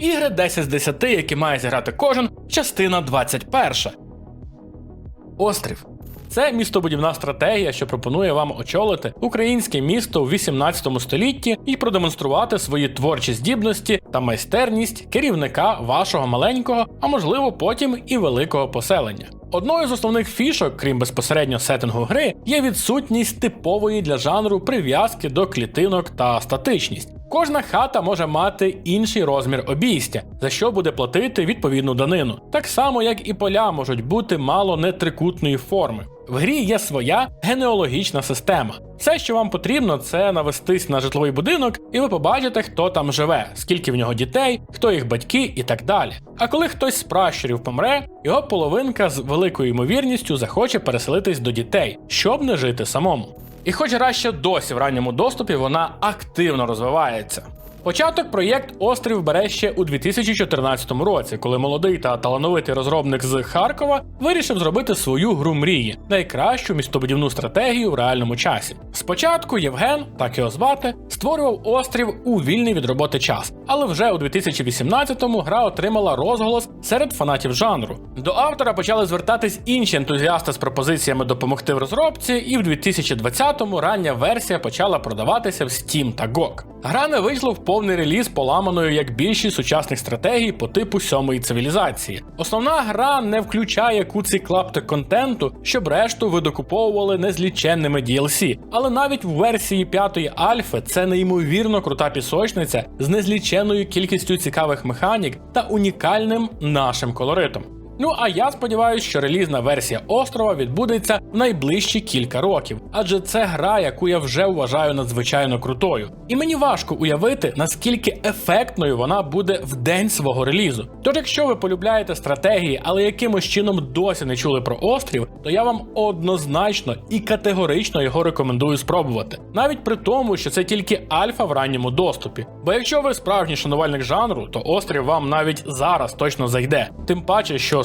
Ігри 10 з 10, які має зіграти кожен, частина 21. Острів. Це містобудівна стратегія, що пропонує вам очолити українське місто у 18 столітті і продемонструвати свої творчі здібності та майстерність керівника вашого маленького, а можливо потім і великого поселення. Одною з основних фішок, крім безпосередньо сеттингу гри, є відсутність типової для жанру прив'язки до клітинок та статичність. Кожна хата може мати інший розмір обійстя, за що буде платити відповідну данину. Так само, як і поля можуть бути мало не трикутної форми. В грі є своя генеалогічна система. Все, що вам потрібно, це навестись на житловий будинок, і ви побачите, хто там живе, скільки в нього дітей, хто їх батьки і так далі. А коли хтось з пращурів помре, його половинка з великою ймовірністю захоче переселитись до дітей, щоб не жити самому. І хоч гра ще досі в ранньому доступі, вона активно розвивається. Початок проєкт Острів бере ще у 2014 році, коли молодий та талановитий розробник з Харкова вирішив зробити свою гру мрії найкращу містобудівну стратегію в реальному часі. Спочатку Євген, так його звати, створював острів у вільний від роботи час, але вже у 2018-му гра отримала розголос серед фанатів жанру. До автора почали звертатись інші ентузіасти з пропозиціями допомогти в розробці, і в 2020-му рання версія почала продаватися в Steam та GOG. Гра не вийшла в повний реліз поламаною як більшість сучасних стратегій по типу сьомої цивілізації. Основна гра не включає куці клаптик контенту, щоб решту видокуповували незліченними DLC. Але навіть в версії п'ятої альфи це неймовірно крута пісочниця з незліченною кількістю цікавих механік та унікальним нашим колоритом. Ну а я сподіваюся, що релізна версія острова відбудеться в найближчі кілька років, адже це гра, яку я вже вважаю надзвичайно крутою. І мені важко уявити, наскільки ефектною вона буде в день свого релізу. Тож, якщо ви полюбляєте стратегії, але якимось чином досі не чули про острів, то я вам однозначно і категорично його рекомендую спробувати, навіть при тому, що це тільки альфа в ранньому доступі. Бо якщо ви справжній шанувальник жанру, то острів вам навіть зараз точно зайде. Тим паче, що